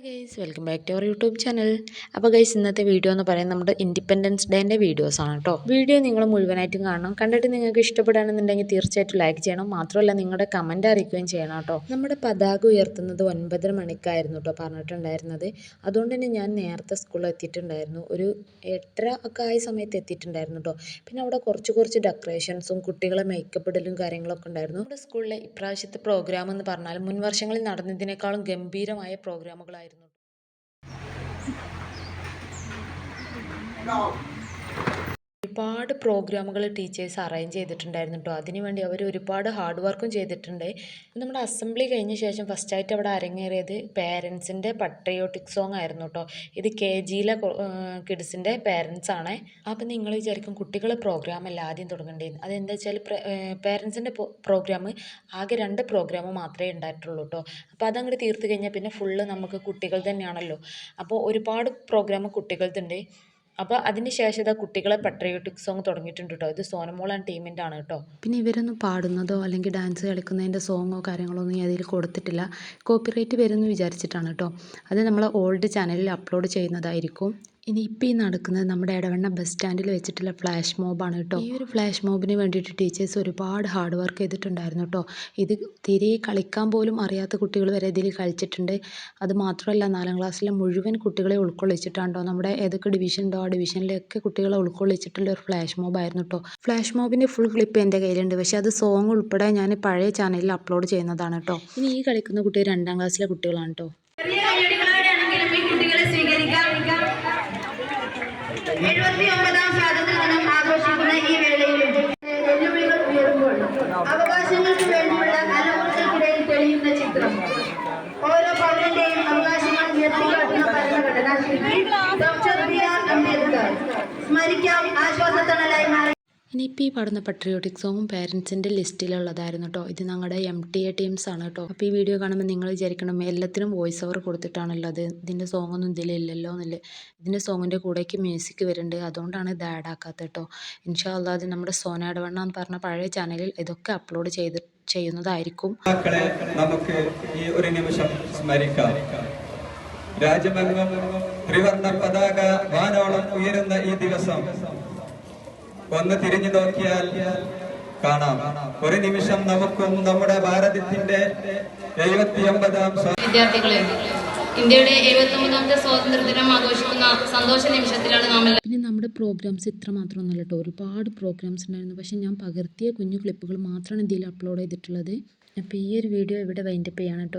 Hi guys welcome back to our YouTube channel അപ്പോൾ guys ഇന്നത്തെ video എന്ന് പറയുന്നത് നമ്മുടെ ഇൻഡിപെൻഡൻസ് ഡേന്റെ ആണ് കേട്ടോ വീഡിയോ നിങ്ങൾ മുഴുവനായിട്ടും കാണണം. കണ്ടിട്ട് നിങ്ങൾക്ക് ഇഷ്ടപ്പെടുകയാണെന്നുണ്ടെങ്കിൽ തീർച്ചയായിട്ടും ലൈക്ക് ചെയ്യണം. മാത്രമല്ല നിങ്ങളുടെ കമന്റ് അറിയിക്കുകയും ചെയ്യണം കേട്ടോ നമ്മുടെ പതാക ഉയർത്തുന്നത് ഒൻപതര മണിക്കായിരുന്നു കേട്ടോ പറഞ്ഞിട്ടുണ്ടായിരുന്നത്. അതുകൊണ്ട് തന്നെ ഞാൻ നേരത്തെ സ്കൂളിൽ എത്തിയിട്ടുണ്ടായിരുന്നു. ഒരു എട്ടര ഒക്കെ ആയ സമയത്ത് എത്തിയിട്ടുണ്ടായിരുന്നു കേട്ടോ പിന്നെ അവിടെ കുറച്ച് കുറച്ച് ഡെക്കറേഷൻസും കുട്ടികളെ മേക്കപ്പ് ഇടലും കാര്യങ്ങളൊക്കെ ഉണ്ടായിരുന്നു. നമ്മുടെ സ്കൂളിലെ ഇപ്രാവശ്യത്തെ പ്രോഗ്രാം എന്ന് പറഞ്ഞാൽ മുൻ വർഷങ്ങളിൽ നടന്നതിനേക്കാളും ഗംഭീരമായ പ്രോഗ്രാമുകളായിരുന്നു ഒരുപാട് പ്രോഗ്രാമുകൾ ടീച്ചേഴ്സ് അറേഞ്ച് ചെയ്തിട്ടുണ്ടായിരുന്നു കേട്ടോ. അതിനുവേണ്ടി അവർ ഒരുപാട് ഹാർഡ് വർക്കും ചെയ്തിട്ടുണ്ട്. നമ്മുടെ അസംബ്ലി കഴിഞ്ഞ ശേഷം ഫസ്റ്റായിട്ട് അവിടെ അരങ്ങേറിയത് പേരൻസിന്റെ പട്രിയോട്ടിക് സോങ് ആയിരുന്നു കേട്ടോ. ഇത് കെ ജിയിലെ കിഡ്സിന്റെ പേരൻസ് ആണ്. അപ്പം നിങ്ങൾ വിചാരിക്കും കുട്ടികളെ പ്രോഗ്രാം അല്ല ആദ്യം തുടങ്ങേണ്ടത് അതെന്താ വെച്ചാൽ പേരൻസിന്റെ പ്രോഗ്രാം ആകെ രണ്ട് പ്രോഗ്രാം മാത്രമേ ഉണ്ടായിട്ടുള്ളൂ കേട്ടോ. അപ്പോൾ അതങ്ങോട്ട് തീർത്ത് കഴിഞ്ഞാൽ പിന്നെ ഫുള്ള് നമുക്ക് കുട്ടികൾ തന്നെയാണല്ലോ. അപ്പോൾ ഒരുപാട് പ്രോഗ്രാം കുട്ടികൾക്കുണ്ട് അപ്പോൾ അതിന് ശേഷം ഇതാ കുട്ടികളെ പട്രിയോട്ടിക് സോങ് തുടങ്ങിയിട്ടുണ്ട് കേട്ടോ ഇത് സോനമോൾ ആൻഡ് ടീമിന്റെ ആണ് കേട്ടോ പിന്നെ ഇവരൊന്നും പാടുന്നതോ അല്ലെങ്കിൽ ഡാൻസ് കളിക്കുന്നതിന്റെ സോങ്ങോ കാര്യങ്ങളോ ഒന്നും അതിൽ കൊടുത്തിട്ടില്ല. കോപ്പിറൈറ്റ് വരുമെന്ന് വിചാരിച്ചിട്ടാണ് കേട്ടോ അത് നമ്മൾ ഓൾഡ് ചാനലിൽ അപ്ലോഡ് ചെയ്യുന്നതായിരിക്കും. ഇനി ഇപ്പം ഈ നടക്കുന്നത് നമ്മുടെ ഇടവണ്ണ ബസ് സ്റ്റാൻഡിൽ വെച്ചിട്ടുള്ള ഫ്ലാഷ് മോബാണ് കേട്ടോ. ഈ ഒരു ഫ്ലാഷ് മോബിന് വേണ്ടിയിട്ട് ടീച്ചേഴ്സ് ഒരുപാട് ഹാർഡ് വർക്ക് ചെയ്തിട്ടുണ്ടായിരുന്നു കേട്ടോ. ഇത് തീരെ കളിക്കാൻ പോലും അറിയാത്ത കുട്ടികൾ വരെ ഇതിൽ കളിച്ചിട്ടുണ്ട്. അത് മാത്രമല്ല നാലാം ക്ലാസ്സിലെ മുഴുവൻ കുട്ടികളെ ഉൾക്കൊള്ളിച്ചിട്ടാണ് കേട്ടോ. നമ്മുടെ ഏതൊക്കെ ഡിവിഷൻ ഉണ്ടോ ആ ഡിവിഷനിലൊക്കെ കുട്ടികളെ ഉൾക്കൊള്ളിച്ചിട്ടുള്ള ഒരു ഫ്ലാഷ് മോബായിരുന്നു കേട്ടോ. ഫ്ലാഷ് മോബിന്റെ ഫുൾ ക്ലിപ്പ് എന്റെ കയ്യിലുണ്ട്. പക്ഷേ അത് സോങ് ഉൾപ്പെടെ ഞാൻ പഴയ ചാനലിൽ അപ്ലോഡ് ചെയ്യുന്നതാണ് കേട്ടോ. ഇനി ഈ കളിക്കുന്ന കുട്ടി രണ്ടാം ക്ലാസ്സിലെ കുട്ടികളാണ് കേട്ടോ ചെറിയ കയ്യടികളോടെയാണെങ്കിലും ഈ കുട്ടികളെ സ്വീകരിക്കാം എഴുപത്തി ഒമ്പതാം സ്വാതന്ത്ര്യ ദിനം ആഘോഷിക്കുന്ന ഈ വേളയിൽ വെല്ലുവിളികൾ ഉയരുമ്പോൾ അവകാശങ്ങൾക്ക് വേണ്ടിയുള്ള അലമുറകൾക്കിടയിൽ ഓരോ പൗരന്റെയും അവകാശങ്ങൾ ഉയർത്തിക്കാട്ടുന്ന ഭരണഘടനാ ശില്പി ഡോക്ടർ ബി ആർ അംബേദ്കർ. സ്മരിക്കാം ഇനിയിപ്പോൾ ഈ പാടുന്ന പട്രിയോട്ടിക് സോങ്ങും പേരൻസിന്റെ ലിസ്റ്റിലുള്ളതായിരുന്നു കേട്ടോ ഇത് ഞങ്ങളുടെ എം ടി എ ടീംസ് ആണ് കേട്ടോ അപ്പോൾ ഈ വീഡിയോ കാണുമ്പോൾ നിങ്ങൾ വിചാരിക്കണം എല്ലാത്തിനും വോയിസ് ഓവർ കൊടുത്തിട്ടാണുള്ളത് ഇതിന്റെ സോങ്ങൊന്നും ഇതിലില്ലല്ലോ എന്നില്ല ഇതിന്റെ സോങ്ങിന്റെ കൂടേക്ക് മ്യൂസിക് വരുന്നുണ്ട് അതുകൊണ്ടാണ് ഇത് ആഡ് ആക്കാത്തത് കേട്ടോ ഇൻഷാ അല്ലാ അത് നമ്മുടെ സോനാടവണ്ണ എന്ന് പറഞ്ഞ പഴയ ചാനലിൽ ഇതൊക്കെ അപ്ലോഡ് ചെയ്ത് ചെയ്യുന്നതായിരിക്കും. നമുക്ക് ഈ ഒരു നിമിഷം ത്രിവർണ പതാക വാനോളം ഉയരുന്ന ഈ ദിവസം. ഒന്ന് തിരിഞ്ഞു നോക്കിയാൽ കാണാം. ഒരു നിമിഷം നമുക്കും നമ്മുടെ ഭാരതത്തിന്റെ എഴുപത്തി ഒമ്പതാം വിദ്യാർത്ഥികളെ ഇന്ത്യയുടെ എഴുപത്തൊമ്പതാമത്തെ സ്വാതന്ത്ര്യ ദിനം ആഘോഷിക്കുന്ന സന്തോഷ നിമിഷത്തിലാണ് നാം പിന്നെ നമ്മുടെ പ്രോഗ്രാംസ് ഇത്ര മാത്രമൊന്നുമല്ല കേട്ടോ ഒരുപാട് പ്രോഗ്രാംസ് ഉണ്ടായിരുന്നു. പക്ഷെ ഞാൻ പകർത്തിയ കുഞ്ഞു ക്ലിപ്പുകൾ മാത്രമാണ് ഇതിൽ അപ്ലോഡ് ചെയ്തിട്ടുള്ളത്. അപ്പോൾ ഈ ഒരു വീഡിയോ ഇവിടെ വൈൻഡപ്പ് ചെയ്യാണ് കേട്ടോ